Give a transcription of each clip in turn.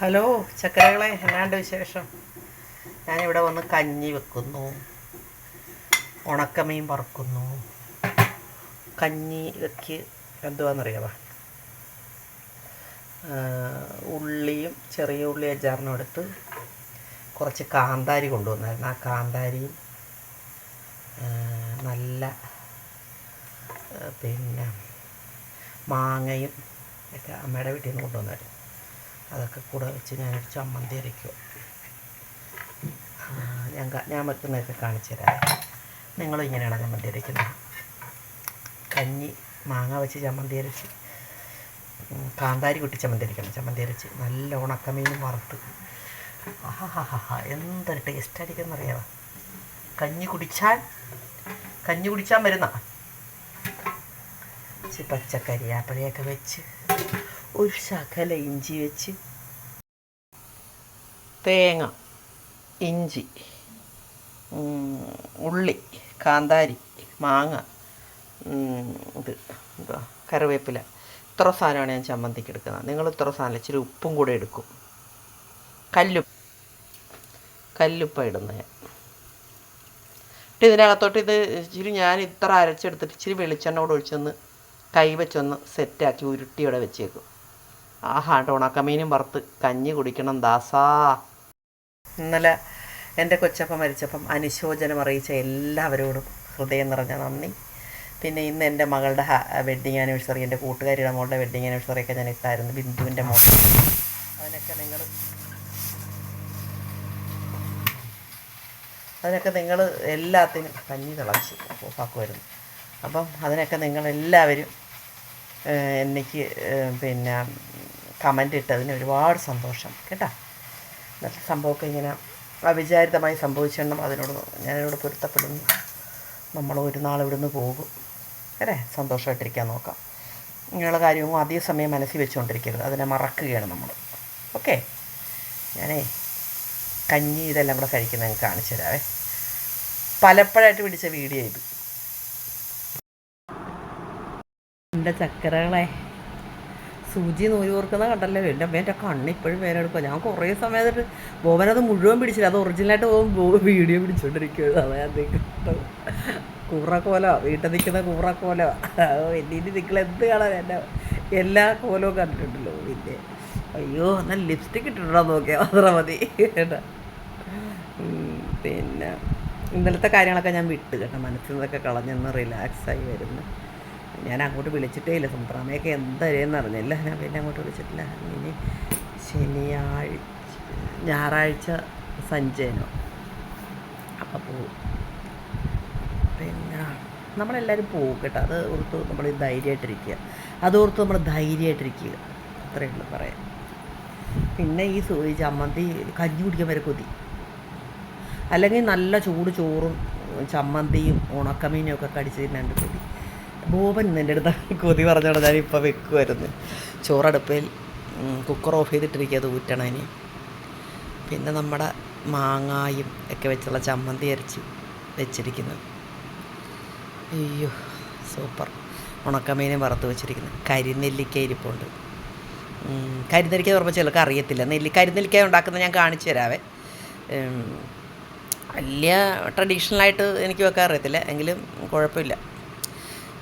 Hello ചക്കരകളെ എന്നാണ്ട് വിശേഷം? ഞാനിവിടെ വന്ന് കഞ്ഞി വെക്കുന്നു. ഉണക്കമീൻ പറക്കുന്നു കഞ്ഞി വെക്ക് എന്തുവാണെന്നറിയാമോ ഉള്ളിയും ചെറിയ ഉള്ളി അച്ചാറിനും എടുത്ത് കുറച്ച് കാന്താരി കൊണ്ടുവന്നായിരുന്നു. ആ കാന്താരിയും നല്ല പിന്നെ മാങ്ങയും ഒക്കെ അമ്മയുടെ വീട്ടിൽ നിന്ന് കൊണ്ടുവന്നായിരുന്നു. അതൊക്കെ കൂടെ വെച്ച് ഞാനൊരു ചമ്മന്തി അരയ്ക്കും. ഞാൻ ഞാൻ വെക്കുന്നതൊക്കെ കാണിച്ചു തരാം. നിങ്ങളും ഇങ്ങനെയാണ് ചമ്മന്തി അരയ്ക്കുന്നത്? കഞ്ഞി മാങ്ങ വെച്ച് ചമ്മന്തി അരച്ച് കാന്താരി കുട്ടി ചമ്മന്തി അരയ്ക്കണം ചമ്മന്തി അരച്ച്. നല്ല ഉണക്കമീനും വറുത്ത്. എന്തൊരു ടേസ്റ്റ് അടിക്കുന്നറിയാം കഞ്ഞി കുടിച്ചാൽ കഞ്ഞി കുടിച്ചാൽ വരുന്ന ഇച്ചിരി പച്ചക്കരിയാപ്പിളയൊക്കെ വെച്ച് ഒരു ശകല ഇഞ്ചി വെച്ച് തേങ്ങ ഇഞ്ചി ഉള്ളി കാന്താരി മാങ്ങ ഇത് എന്താ കറിവേപ്പില. ഇത്ര സാധനമാണ് ഞാൻ ചമ്മന്തിക്ക് എടുക്കുന്നത്. നിങ്ങൾ ഇത്ര സാധനം ഇച്ചിരി ഉപ്പും കൂടെ എടുക്കും. കല്ലു കല്ലുപ്പ ഇടുന്നത് എന്നിട്ട് ഇതിനകത്തോട്ട് ഇത് ഇച്ചിരി ഞാൻ ഇത്ര അരച്ചെടുത്തിട്ട് ഇച്ചിരി വെളിച്ചെണ്ണ കൂടെ ഒഴിച്ചൊന്ന് കൈ വെച്ചൊന്ന് സെറ്റാക്കി ഉരുട്ടിയോടെ വെച്ചേക്കും. ആഹാ ഉണക്കമീനും വറുത്ത് കഞ്ഞി കുടിക്കണം ദാസാ. ഇന്നലെ എന്റെ കൊച്ചപ്പം മരിച്ചപ്പം അനുശോചനം അറിയിച്ച എല്ലാവരോടും ഹൃദയം നിറഞ്ഞ നന്ദി. പിന്നെ ഇന്ന് എന്റെ മകളുടെ വെഡ്ഡിങ് ആനിവേഴ്സറി എന്റെ കൂട്ടുകാരിയുടെ മോളുടെ വെഡ്ഡിങ് ആനിവേഴ്സറി ഒക്കെ ഞാൻ ഇട്ടായിരുന്നു ബിന്ദുവിന്റെ മോൾ അതിനൊക്കെ നിങ്ങൾ അതിനൊക്കെ നിങ്ങൾ എല്ലാത്തിനും കഞ്ഞി തിളച്ച് ഓഫാക്കുമായിരുന്നു അപ്പം അതിനൊക്കെ നിങ്ങളെല്ലാവരും എനിക്ക് പിന്നെ കമന്റ് ഇട്ടതിന് ഒരുപാട് സന്തോഷം. കേട്ടോ? സംഭവമൊക്കെ ഇങ്ങനെ അവിചാരിതമായി സംഭവിച്ചെണ്ണം അതിനോട് ഞാനതിനോട് പൊരുത്തപ്പെടുന്നു. നമ്മൾ ഒരു നാൾ ഇവിടുന്ന് പോകും. അല്ലേ? സന്തോഷമായിട്ടിരിക്കാൻ നോക്കാം. ഇങ്ങനെയുള്ള കാര്യവും അധിക സമയം മനസ്സിൽ വെച്ചുകൊണ്ടിരിക്കരുത്. അതിനെ മറക്കുകയാണ് നമ്മൾ. ഓക്കെ? ഞാനേ കഞ്ഞി ഇതെല്ലാം കൂടെ കഴിക്കുന്ന ഞങ്ങൾക്ക് കാണിച്ചു തരാവേ. പലപ്പോഴായിട്ട് പിടിച്ച വീഡിയോ ഇത്. എന്റെ ചക്കരകളെ സൂചി നൂൽ കോർക്കുന്ന കണ്ടല്ലോ. എന്റെ അമ്മ എന്റെ കണ്ണിപ്പോഴും വേനെടുക്കുക ഞാൻ കുറേ സമയമായിട്ട് ബോബനത് മുഴുവൻ പിടിച്ചില്ല. അത് ഒറിജിനലായിട്ട് പോകുമ്പോൾ വീഡിയോ പിടിച്ചോണ്ടിരിക്കുകയാണ് അതാ ഞാൻ നിൽക്കുന്നത് കൂറക്കോലോ വീട്ടിൽ നിൽക്കുന്ന കൂറക്കോലോ വലിയ നിങ്ങൾ എന്ത് കാണാൻ എന്റെ എല്ലാ കോലവും കണ്ടിട്ടുണ്ടല്ലോ പിന്നെ അയ്യോ എന്നാൽ ലിപ്സ്റ്റിക് ഇട്ടിട്ടുണ്ടോ നോക്കിയാൽ മാത്രം മതി. കേട്ടോ. പിന്നെ ഇന്നലത്തെ കാര്യങ്ങളൊക്കെ ഞാൻ വിട്ട് കേട്ടോ. മനസ്സിൽ നിന്നൊക്കെ കളഞ്ഞെന്ന് റിലാക്സായി വരുന്നു. ഞാൻ അങ്ങോട്ട് വിളിച്ചിട്ടേ ഇല്ല. സുന്ത്രാമയൊക്കെ എന്തായാലും അറിഞ്ഞില്ല. ഞാൻ പിന്നെ അങ്ങോട്ട് വിളിച്ചിട്ടില്ല. ഇനി ശനിയാഴ്ച ഞായറാഴ്ച സഞ്ജയനോ. അപ്പോൾ പോവും പിന്നെ നമ്മളെല്ലാവരും പോകും കേട്ടോ. അത് ഓർത്ത് നമ്മൾ ധൈര്യമായിട്ടിരിക്കുക. അത് ഓർത്ത് നമ്മൾ ധൈര്യമായിട്ടിരിക്കുക. അത്രയേ ഉള്ളൂ പറയാം പിന്നെ ഈ ഈ ചമ്മന്തി കഞ്ഞി കുടിക്കാൻ വരെ കൊതി. അല്ലെങ്കിൽ നല്ല ചൂട് ചോറും ചമ്മന്തിയും ഉണക്കമീനും ഒക്കെ കടിച്ച് കൊതി. ബോബൻ എന്റെ അടുത്ത് കൊതി പറഞ്ഞോടെ ഞാൻ ഇപ്പോൾ വെക്കുമായിരുന്നു ചോറടുപ്പിൽ കുക്കർ ഓഫ് ചെയ്തിട്ടിരിക്കുക അത് ഊറ്റണം ഇനി. പിന്നെ നമ്മുടെ മാങ്ങായും ഒക്കെ വെച്ചുള്ള ചമ്മന്തി അരച്ച് വെച്ചിരിക്കുന്നത് അയ്യോ സൂപ്പർ ഉണക്കമീനും വറുത്ത് വെച്ചിരിക്കുന്നത് കരിനെല്ലിക്ക ഇരിപ്പുണ്ട്. കരിനെല്ലിക്ക പറയുമ്പോൾ ചിലർക്ക് അറിയത്തില്ല. നെല്ലി കരിനെല്ലിക്ക ഉണ്ടാക്കുന്നത് ഞാൻ കാണിച്ചു തരാവേ. വലിയ ട്രഡീഷണലായിട്ട് എനിക്ക് വെക്കാൻ അറിയത്തില്ല. എങ്കിലും കുഴപ്പമില്ല.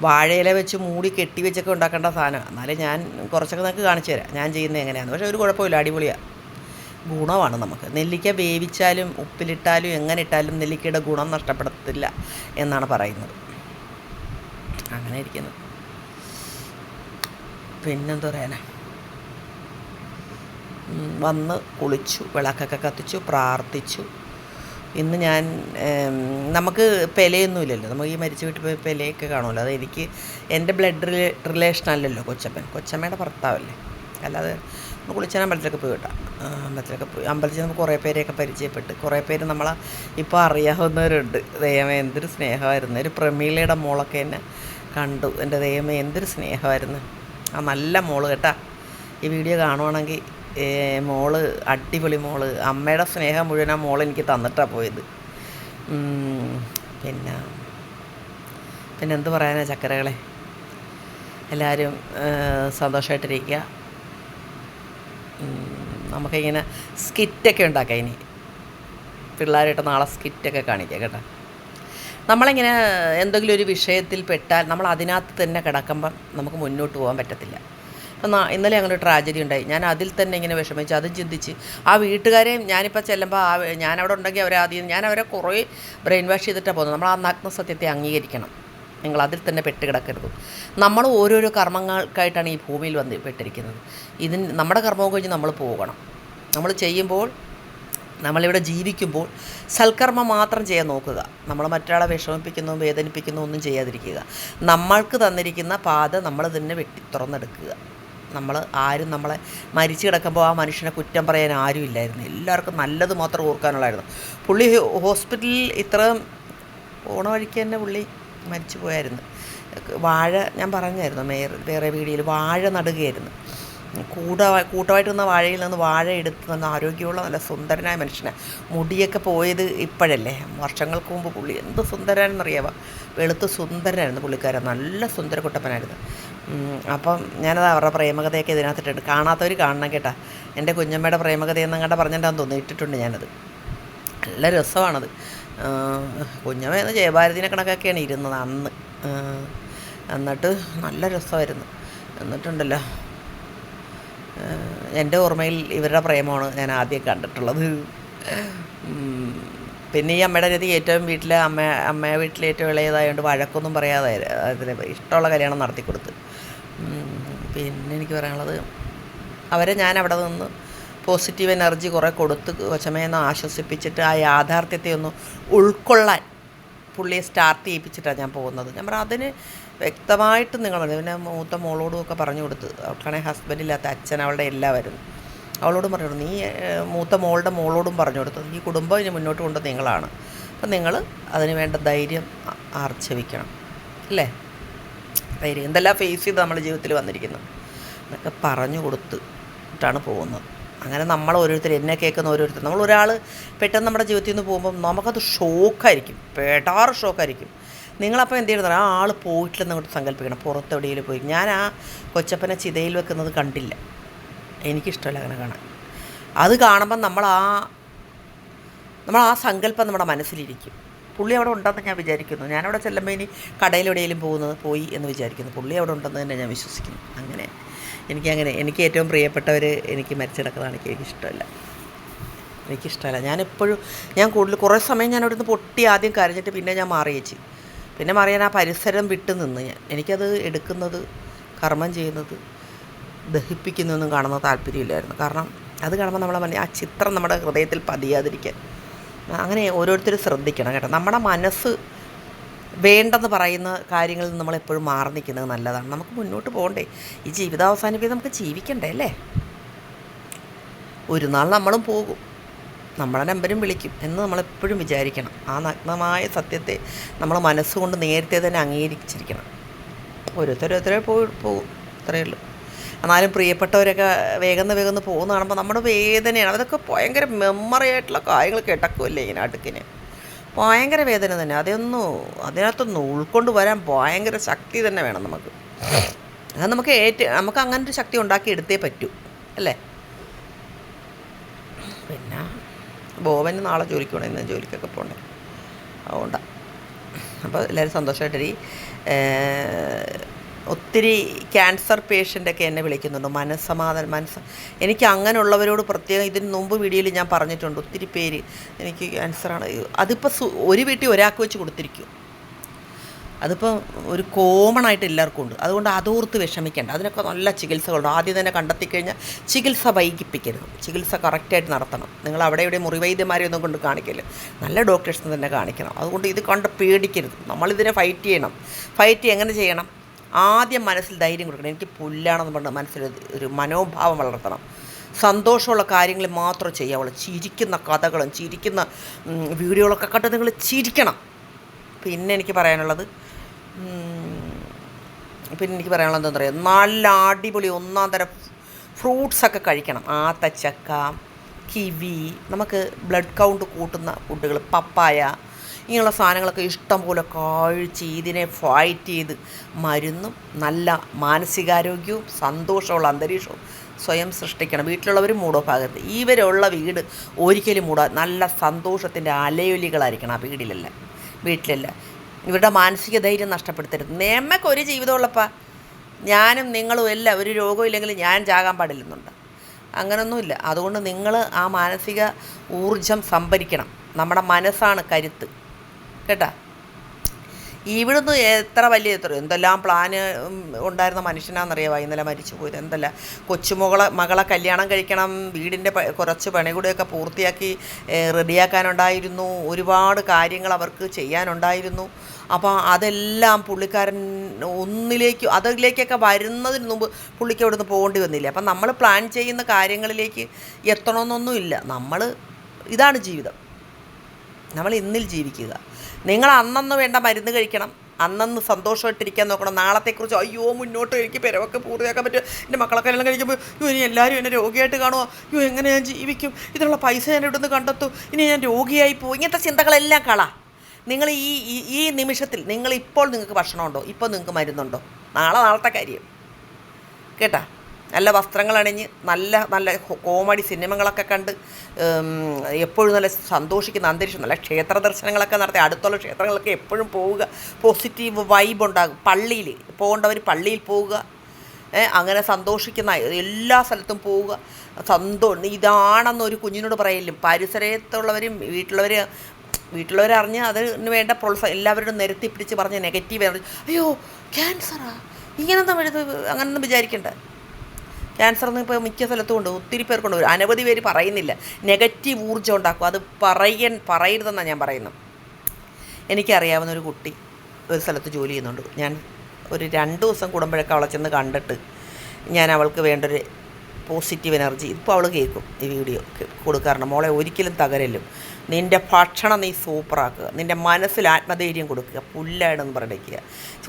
വാഴയില വെച്ച് മൂടി കെട്ടി വെച്ചൊക്കെ ഉണ്ടാക്കേണ്ട സാധനമാണ് എന്നാലും ഞാൻ കുറച്ചൊക്കെ നിങ്ങൾക്ക് കാണിച്ചു തരാം. ഞാൻ ചെയ്യുന്നത് എങ്ങനെയാണ് പക്ഷേ ഒരു കുഴപ്പമില്ല അടിപൊളിയാണ് ഗുണമാണ് നമുക്ക്. നെല്ലിക്ക വേവിച്ചാലും ഉപ്പിലിട്ടാലും എങ്ങനെ ഇട്ടാലും നെല്ലിക്കയുടെ ഗുണം നഷ്ടപ്പെടത്തില്ല എന്നാണ് പറയുന്നത്. അങ്ങനെ ഇരിക്കുന്നത് പിന്നെന്താ പറയാനാ? വന്ന് കുളിച്ചു വിളക്കൊക്കെ കത്തിച്ചു പ്രാർത്ഥിച്ചു. ഇന്ന് ഞാൻ നമുക്ക് പെലയൊന്നുമില്ലല്ലോ. നമുക്ക് ഈ മരിച്ചു വീട്ടിൽ പോയി പെലയൊക്കെ കാണുമല്ലോ. അത് എനിക്ക് എന്റെ ബ്ലഡ് റിലേ റിലേഷൻ അല്ലല്ലോ കൊച്ചപ്പൻ. കൊച്ചമ്മയുടെ ഭർത്താവല്ലേ. അല്ലാതെ കുളിച്ചാൻ അമ്പലത്തിലൊക്കെ പോയി കേട്ടോ. അമ്പലത്തിലൊക്കെ പോയി. അമ്പലത്തിൽ നമുക്ക് കുറേ പേരെയൊക്കെ പരിചയപ്പെട്ട് കുറേ പേര് നമ്മളെ ഇപ്പോൾ അറിയാവുന്നവരുണ്ട്. ദൈവമേ എന്തൊരു സ്നേഹമായിരുന്നു. ഒരു പ്രമീളയുടെ മോളൊക്കെ എന്നെ കണ്ടു. എന്റെ ദൈവമേ എന്തൊരു സ്നേഹമായിരുന്നു. ആ നല്ല മോൾ കേട്ടാ. ഈ വീഡിയോ കാണുവാണെങ്കിൽ മോൾ അടിപൊളി മോൾ. അമ്മയുടെ സ്നേഹം മുഴുവൻ ആ മോൾ എനിക്ക് തന്നിട്ടാണ് പോയത്. പിന്നെ പിന്നെ എന്ത് പറയാനാ ചക്കരകളെ? എല്ലാവരും സന്തോഷമായിട്ടിരിക്കുക നമുക്കിങ്ങനെ സ്കിറ്റൊക്കെ ഉണ്ടാക്കാം ഇനി. പിള്ളേരായിട്ട് നാളെ സ്കിറ്റൊക്കെ കാണിക്കാം കേട്ടോ. നമ്മളിങ്ങനെ എന്തെങ്കിലും ഒരു വിഷയത്തിൽ പെട്ടാൽ നമ്മൾ അതിനകത്ത് തന്നെ കിടക്കുമ്പം നമുക്ക് മുന്നോട്ട് പോകാൻ പറ്റത്തില്ല. ഇന്നലെ അങ്ങനെ ഒരു ട്രാജഡി ഉണ്ടായി. ഞാൻ അതിൽ തന്നെ ഇങ്ങനെ വിഷമിച്ച് അതും ചിന്തിച്ച്. ആ വീട്ടുകാരെയും ഞാനിപ്പോൾ ചെല്ലുമ്പോൾ ആ ഞാനവിടെ ഉണ്ടെങ്കിൽ അവരെ ആദ്യം ഞാൻ അവരെ കുറേ ബ്രെയിൻ വാഷ് ചെയ്തിട്ടാണ് പോകുന്നത്. നമ്മൾ ആ നഗ്ന സത്യത്തെ അംഗീകരിക്കണം. നിങ്ങൾ അതിൽ തന്നെ പെട്ടുകിടക്കരുത്. നമ്മൾ ഓരോരോ കർമ്മങ്ങൾക്കായിട്ടാണ് ഈ ഭൂമിയിൽ വന്ന് പെട്ടിരിക്കുന്നത്. ഇതിന് നമ്മുടെ കർമ്മവും കഴിഞ്ഞ് നമ്മൾ പോകണം. നമ്മൾ ചെയ്യുമ്പോൾ നമ്മളിവിടെ ജീവിക്കുമ്പോൾ സൽക്കർമ്മം മാത്രം ചെയ്യാൻ നോക്കുക. നമ്മൾ മറ്റൊരാളെ വിഷമിപ്പിക്കുന്നു വേദനിപ്പിക്കുന്നു ഒന്നും ചെയ്യാതിരിക്കുക. നമ്മൾക്ക് തന്നിരിക്കുന്ന പാത നമ്മൾ തന്നെ വെട്ടി തുറന്നെടുക്കുക. നമ്മൾ ആരും നമ്മളെ മരിച്ചു കിടക്കുമ്പോൾ ആ മനുഷ്യനെ കുറ്റം പറയാൻ ആരും ഇല്ലായിരുന്നു. എല്ലാവർക്കും നല്ലത് മാത്രം ഓർക്കാനുള്ളായിരുന്നു പുള്ളി ഹോസ്പിറ്റലിൽ ഇത്രയും പോണ വഴിക്ക് തന്നെ പുള്ളി മരിച്ചു പോയായിരുന്നു. വാഴ ഞാൻ പറഞ്ഞായിരുന്നു മേയർ വേറെ വീടിയിൽ വാഴ നടുകയായിരുന്നു. കൂട കൂട്ടമായിട്ട് നിന്ന വാഴയിൽ നിന്ന് വാഴ എടുത്ത് നിന്ന് ആരോഗ്യമുള്ള നല്ല സുന്ദരനായ മനുഷ്യനെ. മുടിയൊക്കെ പോയത് ഇപ്പോഴല്ലേ? വർഷങ്ങൾക്ക് മുമ്പ് പുള്ളി എന്ത് സുന്ദരനെന്നറിയാവാ വെളുത്ത് സുന്ദരനായിരുന്നു പുള്ളിക്കാരൻ. നല്ല സുന്ദര കുട്ടപ്പനായിരുന്നു. ഉം, അപ്പം ഞാനത് അവരുടെ പ്രേമകഥയൊക്കെ ഇതിനകത്തിട്ടുണ്ട്. കാണാത്തവർ കാണണം കേട്ടാ. എന്റെ കുഞ്ഞമ്മയുടെ പ്രേമകഥ അങ്ങോട്ട് പറഞ്ഞിട്ടാന്ന് തോന്നുന്നു. ഇട്ടിട്ടുണ്ട് ഞാനത്. നല്ല രസമാണത്. കുഞ്ഞമ്മ എന്ന് ജയഭാരതിനെ കണക്കൊക്കെയാണ് ഇരുന്നത് അന്ന്. എന്നിട്ട് നല്ല രസമായിരുന്നു. എന്നിട്ടുണ്ടല്ലോ. എന്റെ ഓർമ്മയിൽ ഇവരുടെ പ്രേമമാണ് ഞാൻ ആദ്യം കണ്ടിട്ടുള്ളത്. പിന്നെ ഈ അമ്മയുടെ രീതി ഏറ്റവും വീട്ടിലെ അമ്മ അമ്മ വീട്ടിലെ ഏറ്റവും ഇളയതായതുകൊണ്ട് വഴക്കൊന്നും പറയാതെ അതിന് ഇഷ്ടമുള്ള കല്യാണം നടത്തി കൊടുത്ത് പിന്നെ എനിക്ക് പറയാനുള്ളത് അവരെ ഞാൻ അവിടെ നിന്ന് പോസിറ്റീവ് എനർജി കുറേ കൊടുത്ത് കൊച്ചമ്മയെന്ന് ആശ്വസിപ്പിച്ചിട്ട് ആ യാഥാർത്ഥ്യത്തെ ഒന്ന് ഉൾക്കൊള്ളാൻ പുള്ളിയെ സ്റ്റാർട്ട് ചെയ്യിപ്പിച്ചിട്ടാണ് ഞാൻ പോകുന്നത്. ഞാൻ പറഞ്ഞു അതിന് വ്യക്തമായിട്ട് നിങ്ങൾ പിന്നെ മൂത്ത മോളോടും ഒക്കെ പറഞ്ഞു കൊടുത്ത്. അവൾക്കാണെങ്കിൽ ഹസ്ബൻഡില്ലാത്ത അച്ഛൻ അവളുടെ എല്ലാവരും അവളോടും പറഞ്ഞു കൊടുത്തു, നീ മൂത്ത മോളുടെ മോളോടും പറഞ്ഞു കൊടുത്തു. ഈ കുടുംബം ഇനി മുന്നോട്ട് കൊണ്ട് നിങ്ങളാണ്. അപ്പം നിങ്ങൾ അതിന് വേണ്ട ധൈര്യം ആർജവിക്കണം. അല്ലേ? ധൈര്യം. എന്തെല്ലാം ഫേസ് ചെയ്ത് നമ്മുടെ ജീവിതത്തിൽ വന്നിരിക്കുന്നു? എന്നൊക്കെ പറഞ്ഞു കൊടുത്തിട്ടാണ് പോകുന്നത്. അങ്ങനെ നമ്മൾ ഓരോരുത്തർ എന്നെ കേൾക്കുന്ന ഓരോരുത്തർ. നമ്മൾ ഒരാൾ പെട്ടെന്ന് നമ്മുടെ ജീവിതത്തിൽ നിന്ന് പോകുമ്പം നമുക്കത് ഷോക്കായിരിക്കും. പേട്ടാറ് ഷോക്കായിരിക്കും. നിങ്ങളപ്പോൾ എന്ത് ചെയ്യണം? ആ ആൾ പോയിട്ടില്ലെന്ന് അങ്ങോട്ട് സങ്കല്പിക്കണം. പുറത്ത് എവിടെയെങ്കിലും പോയി. ഞാൻ ആ കൊച്ചപ്പനെ ചിതയിൽ വെക്കുന്നത് കണ്ടില്ല. എനിക്കിഷ്ടമല്ല അങ്ങനെ കാണാൻ. അത് കാണുമ്പം നമ്മൾ ആ നമ്മൾ ആ സങ്കല്പം നമ്മുടെ മനസ്സിലിരിക്കും. പുള്ളി അവിടെ ഉണ്ടെന്ന് ഞാൻ വിചാരിക്കുന്നു. ഞാനവിടെ ചെല്ലുമ്പോൾ ഇനി കടയിലെവിടെയെങ്കിലും പോകുന്നത് പോയി എന്ന് വിചാരിക്കുന്നു. പുള്ളി അവിടെ ഉണ്ടെന്ന് തന്നെ ഞാൻ വിശ്വസിക്കുന്നു. അങ്ങനെ. എനിക്കങ്ങനെ എനിക്ക് ഏറ്റവും പ്രിയപ്പെട്ടവർ എനിക്ക് മരിച്ചിടക്കുന്നതാണ് എനിക്ക് എനിക്കിഷ്ടമല്ല. എനിക്കിഷ്ടമല്ല. ഞാനെപ്പോഴും ഞാൻ കൂടുതൽ കുറേ സമയം ഞാൻ അവിടുന്ന് പൊട്ടി ആദ്യം കരഞ്ഞിട്ട് പിന്നെ ഞാൻ മാറി ചേച്ചി. പിന്നെ മാറിയാൻ ആ പരിസരം വിട്ട് നിന്ന് ഞാൻ. എനിക്കത് എടുക്കുന്നത് കർമ്മം ചെയ്യുന്നത് ദഹിപ്പിക്കുന്നതൊന്നും കാണുന്ന താല്പര്യമില്ലായിരുന്നു. കാരണം അത് കാണുമ്പോൾ നമ്മളെ മനസ്സിൽ ആ ചിത്രം നമ്മുടെ ഹൃദയത്തിൽ പതിയാതിരിക്കാൻ. അങ്ങനെ ഓരോരുത്തർ ശ്രദ്ധിക്കണം കേട്ടോ. നമ്മുടെ മനസ്സ് വേണ്ടെന്ന് പറയുന്ന കാര്യങ്ങളിൽ നമ്മൾ എപ്പോഴും മാറി നിൽക്കുന്നത് നല്ലതാണ്. നമുക്ക് മുന്നോട്ട് പോകണ്ടേ. ഈ ജീവിതം അവസാനിപ്പിച്ച് നമുക്ക് ജീവിക്കണ്ടേ അല്ലേ? ഒരു നാൾ നമ്മളും പോകും. നമ്മളെ നമ്പരും വിളിക്കും എന്ന് നമ്മളെപ്പോഴും വിചാരിക്കണം. ആ നഗ്നമായ സത്യത്തെ നമ്മൾ മനസ്സുകൊണ്ട് നേരത്തെ തന്നെ അംഗീകരിച്ചിരിക്കണം. ഓരോരുത്തരോരുത്തരെ പോയി പോകും അത്രയേ ഉള്ളൂ. എന്നാലും പ്രിയപ്പെട്ടവരൊക്കെ വേഗന്ന് വേഗന്ന് പോകുന്ന കാണുമ്പോൾ നമ്മുടെ വേദനയാണ്. അതൊക്കെ ഭയങ്കര മെമ്മറി ആയിട്ടുള്ള കാര്യങ്ങൾ കിടക്കുമല്ലേ ഇങ്ങനെ അടുക്കിന് ഭയങ്കര വേദന തന്നെ. അതൊന്നും അതിനകത്തൊന്ന് ഉൾക്കൊണ്ട് വരാൻ ഭയങ്കര ശക്തി തന്നെ വേണം നമുക്ക്. അത് നമുക്ക് ഏറ്റ നമുക്ക് അങ്ങനെ ഒരു ശക്തി ഉണ്ടാക്കി എടുത്തേ പറ്റൂ. അല്ലേ? പിന്നെ ബോബന് നാളെ ജോലിക്ക് പോകണം ഇന്ന് ജോലിക്കൊക്കെ പോകണ്ടേ അതുകൊണ്ടാണ് അപ്പോൾ എല്ലാവരും സന്തോഷമായിട്ടിരി ഒത്തിരി ക്യാൻസർ പേഷ്യന്റൊക്കെ എന്നെ വിളിക്കുന്നുണ്ട്. മനസ്സമാധാനം മനസ്സ് എനിക്ക് അങ്ങനെയുള്ളവരോട് പ്രത്യേകം ഇതിന് മുമ്പ് വീഡിയോയിൽ ഞാൻ പറഞ്ഞിട്ടുണ്ട്. ഒത്തിരി പേര് എനിക്ക് ക്യാൻസറാണ്. അതിപ്പോൾ ഒരു വീട്ടിൽ ഒരാൾക്ക് വെച്ച് കൊടുത്തിരിക്കും. അതിപ്പോൾ ഒരു കോമൺ ആയിട്ട് എല്ലാവർക്കും ഉണ്ട്. അതുകൊണ്ട് അതോർത്ത് വിഷമിക്കേണ്ട. അതിനൊക്കെ നല്ല ചികിത്സകളുണ്ട്. ആദ്യം തന്നെ കണ്ടെത്തി കഴിഞ്ഞാൽ ചികിത്സ വൈകിപ്പിക്കരുത്. ചികിത്സ കറക്റ്റായിട്ട് നടത്തണം. നിങ്ങൾ അവിടെ ഇവിടെ മുറിവൈദ്യന്മാരെ ഒന്നും കൊണ്ട് കാണിക്കൽ നല്ല ഡോക്ടേഴ്സിനെ തന്നെ കാണിക്കണം. അതുകൊണ്ട് ഇത് കണ്ട് പേടിക്കരുത്. നമ്മളിതിനെ ഫൈറ്റ് ചെയ്യണം. ഫൈറ്റ് എങ്ങനെ ചെയ്യണം? ആദ്യം മനസ്സിൽ ധൈര്യം കൊടുക്കണം. എനിക്ക് പുല്ലാണെന്ന് പറഞ്ഞ മനസ്സിൽ ഒരു മനോഭാവം വളർത്തണം. സന്തോഷമുള്ള കാര്യങ്ങൾ മാത്രം ചെയ്യാവുള്ളൂ ചിരിക്കുന്ന കഥകളും ചിരിക്കുന്ന വീഡിയോകളൊക്കെ കണ്ട് നിങ്ങൾ ചിരിക്കണം. പിന്നെ എനിക്ക് പറയാനുള്ളത് പിന്നെ എനിക്ക് പറയാനുള്ളത് എന്താ പറയുക നല്ല അടിപൊളി ഒന്നാം തരം ഫ്രൂട്ട്സൊക്കെ കഴിക്കണം. ആത്തച്ചക്ക കിവി നമുക്ക് ബ്ലഡ് കൗണ്ട് കൂട്ടുന്ന ഫുഡുകൾ പപ്പായ ഇങ്ങനെയുള്ള സാധനങ്ങളൊക്കെ ഇഷ്ടം പോലെ കഴിച്ച് ഇതിനെ ഫൈറ്റ് ചെയ്ത് മരുന്നും നല്ല മാനസികാരോഗ്യവും സന്തോഷമുള്ള അന്തരീക്ഷവും സ്വയം സൃഷ്ടിക്കണം. വീട്ടിലുള്ളവർ മൂടോ ഭാഗത്ത്. ഇവരുള്ള വീട് ഒരിക്കലും മൂടാ. നല്ല സന്തോഷത്തിന്റെ അലയൊലികളായിരിക്കണം ആ വീടിലെല്ലാം വീട്ടിലല്ല. ഇവരുടെ മാനസിക ധൈര്യം നഷ്ടപ്പെടുത്തരുത്. ഒരു ജീവിതമുള്ളപ്പാ. ഞാനും നിങ്ങളും എല്ലാം ഒരു രോഗമില്ലെങ്കിൽ ഞാൻ ചാകാൻ പാടില്ലെന്നുണ്ട്. അങ്ങനൊന്നുമില്ല. അതുകൊണ്ട് നിങ്ങൾ ആ മാനസിക ഊർജം സംഭരിക്കണം. നമ്മുടെ മനസ്സാണ് കരുത്ത്. കേട്ടാ. ഇവിടുന്ന് എത്ര വലിയ എത്ര എന്തെല്ലാം പ്ലാൻ ഉണ്ടായിരുന്ന മനുഷ്യനാണെന്നറിയാമോ ഇന്നലെ മരിച്ചു പോയത് എന്തല്ല? കൊച്ചുമകളെ മകളെ കല്യാണം കഴിക്കണം വീടിന്റെ കുറച്ച് പണികൂടെയൊക്കെ പൂർത്തിയാക്കി റെഡിയാക്കാനുണ്ടായിരുന്നു. ഒരുപാട് കാര്യങ്ങൾ അവർക്ക് ചെയ്യാനുണ്ടായിരുന്നു. അപ്പോൾ അതെല്ലാം പുള്ളിക്കാരൻ ഒന്നിലേക്ക് അതിലേക്കൊക്കെ വരുന്നതിന് മുമ്പ് പുള്ളിക്ക് അവിടുന്ന് പോകേണ്ടി വന്നില്ല? അപ്പം നമ്മൾ പ്ലാൻ ചെയ്യുന്ന കാര്യങ്ങളിലേക്ക് എത്തണമെന്നൊന്നുമില്ല. നമ്മൾ ഇതാണ് ജീവിതം. നമ്മൾ ഇന്നിൽ ജീവിക്കുക. നിങ്ങൾ അന്നന്ന് വേണ്ട മരുന്ന് കഴിക്കണം. അന്നന്ന് സന്തോഷമായിട്ടിരിക്കാൻ നോക്കണം. നാളത്തെക്കുറിച്ച് അയ്യോ മുന്നോട്ട് എനിക്ക് പെരവൊക്കെ പൂർത്തിയാക്കാൻ പറ്റും. എന്റെ മക്കളൊക്കെ എല്ലാം കഴിക്കുമ്പോൾ അയ്യോ ഇനി എല്ലാവരും എന്നെ രോഗിയായിട്ട് കാണുമോ അയ്യോ എങ്ങനെ ഞാൻ ജീവിക്കും? ഇതിനുള്ള പൈസ ഞാൻ ഇവിടുന്ന് കണ്ടെത്തും. ഇനി ഞാൻ രോഗിയായി പോകും ഇങ്ങനത്തെ ചിന്തകളെല്ലാം കള. നിങ്ങൾ ഈ ഈ- ഈ നിമിഷത്തിൽ നിങ്ങൾ ഇപ്പോൾ നിങ്ങൾക്ക് ഭക്ഷണമുണ്ടോ? ഇപ്പോൾ നിങ്ങൾക്ക് മരുന്നുണ്ടോ? നാളെ നാളത്തെ കാര്യം. കേട്ടാ? നല്ല വസ്ത്രങ്ങൾ അണിഞ്ഞ് നല്ല നല്ല കോമഡി സിനിമകളൊക്കെ കണ്ട് എപ്പോഴും നല്ല സന്തോഷിക്കുന്ന അന്തരീക്ഷം നല്ല ക്ഷേത്ര ദർശനങ്ങളൊക്കെ നടത്തി അടുത്തുള്ള ക്ഷേത്രങ്ങളൊക്കെ എപ്പോഴും പോവുക. പോസിറ്റീവ് വൈബ് ഉണ്ടാകും. പള്ളിയിൽ പോകേണ്ടവർ പള്ളിയിൽ പോവുക. അങ്ങനെ സന്തോഷിക്കുന്ന എല്ലാ സ്ഥലത്തും പോവുക. സന്തോ ഇതാണെന്നൊരു കുഞ്ഞിനോട് പറയലും പരിസരത്തുള്ളവരും വീട്ടിലുള്ളവർ വീട്ടിലുള്ളവരറിഞ്ഞ് അതിന് വേണ്ട പ്രോത്സാഹം എല്ലാവരോടും നിരത്തി പിടിച്ച് പറഞ്ഞ് നെഗറ്റീവ് അയ്യോ ക്യാൻസറാ ഇങ്ങനൊന്നും എഴുത് അങ്ങനൊന്നും വിചാരിക്കണ്ട. ക്യാൻസർ എന്ന് ഇപ്പോൾ മിക്ക സ്ഥലത്തും ഉണ്ട്. ഒത്തിരി പേർക്കുണ്ട് അനവധി പേര് പറയുന്നില്ല. നെഗറ്റീവ് ഊർജം ഉണ്ടാക്കും. അത് പറയൻ പറയരുതെന്നാണ് ഞാൻ പറയുന്നത്. എനിക്കറിയാവുന്ന ഒരു കുട്ടി ഒരു സ്ഥലത്ത് ജോലി ചെയ്യുന്നുണ്ട്. ഞാൻ ഒരു രണ്ട് ദിവസം കൂടുമ്പോഴൊക്കെ അവളെ ചെന്ന് കണ്ടിട്ട് ഞാൻ അവൾക്ക് വേണ്ടൊരു പോസിറ്റീവ് എനർജി ഇപ്പോൾ അവൾ കേൾക്കും ഈ വീഡിയോ കൊടുക്കാറുണ്ട്. മോളെ ഒരിക്കലും തകരല്ലും. നിന്റെ ഭക്ഷണം നീ സൂപ്പറാക്കുക. നിന്റെ മനസ്സിൽ ആത്മധൈര്യം കൊടുക്കുക. പുല്ലായിടെന്ന് പറഞ്ഞിരിക്കുക.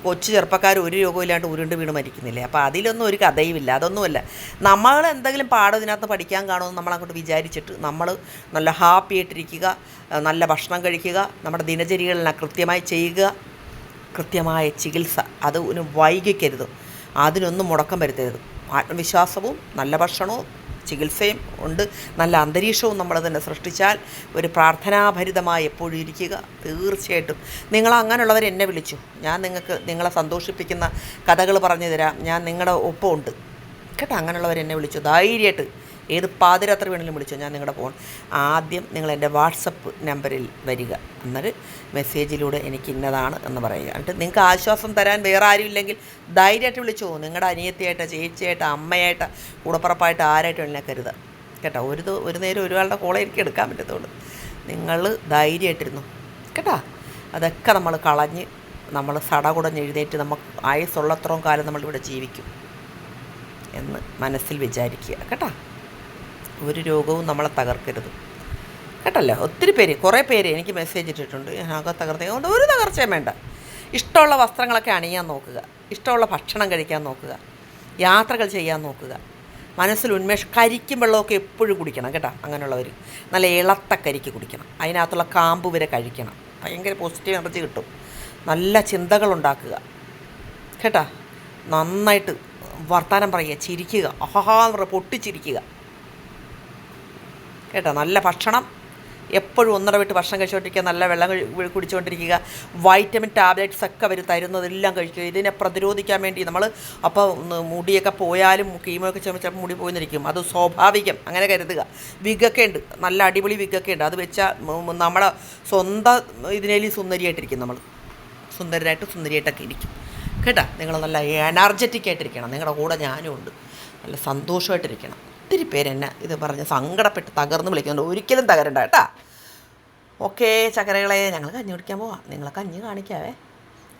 കൊച്ചു ചെറുപ്പക്കാർ ഒരു രോഗമില്ലാണ്ട് ഉരുണ്ട് വീണ് മരിക്കുന്നില്ലേ? അപ്പോൾ അതിലൊന്നും ഒരു കഥയുമില്ല. അതൊന്നുമല്ല. നമ്മൾ എന്തെങ്കിലും പാഠം ഇതിനകത്ത് പഠിക്കാൻ കാണുമെന്ന് നമ്മളങ്ങോട്ട് വിചാരിച്ചിട്ട് നമ്മൾ നല്ല ഹാപ്പി ആയിട്ടിരിക്കുക നല്ല ഭക്ഷണം കഴിക്കുക നമ്മുടെ ദിനചര്യകളെല്ലാം കൃത്യമായി ചെയ്യുക. കൃത്യമായ ചികിത്സ. അത് ഒന്ന് വൈകിക്കരുത്. അതിനൊന്നും മുടക്കം വരുത്തരുത്. ആത്മവിശ്വാസവും നല്ല ഭക്ഷണവും ചികിത്സയും ഉണ്ട്. നല്ല അന്തരീക്ഷവും നമ്മൾ തന്നെ സൃഷ്ടിച്ചാൽ ഒരു പ്രാർത്ഥനാഭരിതമായി എപ്പോഴും ഇരിക്കുക. തീർച്ചയായിട്ടും. നിങ്ങൾ അങ്ങനെയുള്ളവർ എന്നെ വിളിച്ചു. ഞാൻ നിങ്ങൾക്ക് നിങ്ങളെ സന്തോഷിപ്പിക്കുന്ന കഥകൾ പറഞ്ഞു തരാം. ഞാൻ നിങ്ങളുടെ ഒപ്പമുണ്ട്. കേട്ടോ? അങ്ങനെയുള്ളവർ എന്നെ വിളിച്ചു. ധൈര്യമായിട്ട് ഏത് പാതിരാത്രി വേണമെങ്കിലും വിളിച്ചോ ഞാൻ നിങ്ങളുടെ ഫോൺ. ആദ്യം നിങ്ങൾ എന്റെ വാട്സപ്പ് നമ്പറിൽ വരിക. എന്നിട്ട് മെസ്സേജിലൂടെ എനിക്ക് ഇന്നതാണ് എന്ന് പറയുക. എന്നിട്ട് നിങ്ങൾക്ക് ആശ്വാസം തരാൻ വേറെ ആരും ഇല്ലെങ്കിൽ ധൈര്യമായിട്ട് വിളിച്ചോ. നിങ്ങളുടെ അനിയത്തിയായിട്ട് ചേച്ചിയായിട്ട് അമ്മയായിട്ട് കൂടപ്പുറപ്പായിട്ട് ആരായിട്ട് എന്നെ കരുതുക കേട്ടോ ഒരു ഒരു നേരം ഒരാളുടെ കോളെ എനിക്ക് എടുക്കാൻ പറ്റത്തുള്ളൂ. നിങ്ങൾ ധൈര്യമായിട്ടിരുന്നു. കേട്ടോ അതൊക്കെ നമ്മൾ കളഞ്ഞ് നമ്മൾ സടകുടഞ്ഞ് എഴുന്നേറ്റ് നമുക്ക് ആയുസുള്ളത്രയും കാലം നമ്മളിവിടെ ജീവിക്കും എന്ന് മനസ്സിൽ വിചാരിക്കുക. കേട്ടോ. ഒരു രോഗവും നമ്മളെ തകർക്കരുത്. കേട്ടല്ലോ? ഒത്തിരി പേര് കുറേ പേര് എനിക്ക് മെസ്സേജ് ഇട്ടിട്ടുണ്ട്. ഞാനൊക്കെ തകർത്തേ. അതുകൊണ്ട് ഒരു തകർച്ചയും വേണ്ട. ഇഷ്ടമുള്ള വസ്ത്രങ്ങളൊക്കെ അണിയാൻ നോക്കുക. ഇഷ്ടമുള്ള ഭക്ഷണം കഴിക്കാൻ നോക്കുക. യാത്രകൾ ചെയ്യാൻ നോക്കുക. മനസ്സിൽ ഉന്മേഷം കരിക്കും വെള്ളമൊക്കെ എപ്പോഴും കുടിക്കണം കേട്ടോ അങ്ങനെയുള്ളവർ നല്ല ഇളത്ത കരിക്ക് കുടിക്കണം. അതിനകത്തുള്ള കാമ്പ് വരെ കഴിക്കണം. ഭയങ്കര പോസിറ്റീവ് എനർജി കിട്ടും. നല്ല ചിന്തകൾ ഉണ്ടാക്കുക. കേട്ടാ? നന്നായിട്ട് വർത്തമാനം പറയുക ചിരിക്കുക. ആഹാ എന്ന് പറയുക പൊട്ടിച്ചിരിക്കുക. കേട്ടോ നല്ല ഭക്ഷണം. എപ്പോഴും ഒന്നര വിട്ട് ഭക്ഷണം കഴിച്ചുകൊണ്ടിരിക്കുക നല്ല വെള്ളം കുടിച്ചുകൊണ്ടിരിക്കുക വൈറ്റമിൻ ടാബ്ലറ്റ്സ് ഒക്കെ അവർ തരുന്നതെല്ലാം കഴിക്കുക. ഇതിനെ പ്രതിരോധിക്കാൻ വേണ്ടി നമ്മൾ അപ്പോൾ മുടിയൊക്കെ പോയാലും കീമൊക്കെ ചുമച്ചാൽ മുടി പോയിന്നിരിക്കും. അത് സ്വാഭാവികം. അങ്ങനെ കരുതുക. വിഗൊക്കെ ഉണ്ട്. നല്ല അടിപൊളി വിഗൊക്കെ ഉണ്ട്. അത് വെച്ചാൽ നമ്മളെ സ്വന്തം ഇതിനേലും സുന്ദരിയായിട്ടിരിക്കും നമ്മൾ സുന്ദരനായിട്ട് സുന്ദരിയായിട്ടൊക്കെ ഇരിക്കും. കേട്ടോ? നിങ്ങൾ നല്ല എനർജറ്റിക് ആയിട്ടിരിക്കണം. നിങ്ങളുടെ കൂടെ ഞാനും ഉണ്ട്. നല്ല സന്തോഷമായിട്ടിരിക്കണം ഒത്തിരി പേരെന്നെ ഇത് പറഞ്ഞ് സങ്കടപ്പെട്ട് തകർന്ന് വിളിക്കുന്നുണ്ട്. ഒരിക്കലും തകരണ്ട കേട്ടാ. ഓക്കേ ചക്കരകളെ ഞങ്ങൾ കഞ്ഞി കുടിക്കാൻ പോവാം. നിങ്ങളെ കഞ്ഞി കാണിക്കാവേ.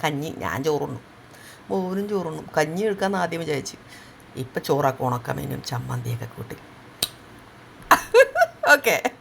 കഞ്ഞി ഞാൻ ചോറുണ്ണും. മോനും ചോറുണ്ണും. കഞ്ഞി എടുക്കാമെന്ന് ആദ്യം വിചാരിച്ച്. ഇപ്പം ചോറാക്കും ഉണക്കമീനും ചമ്മന്തിയൊക്കെ കൂട്ടി. ഓക്കെ.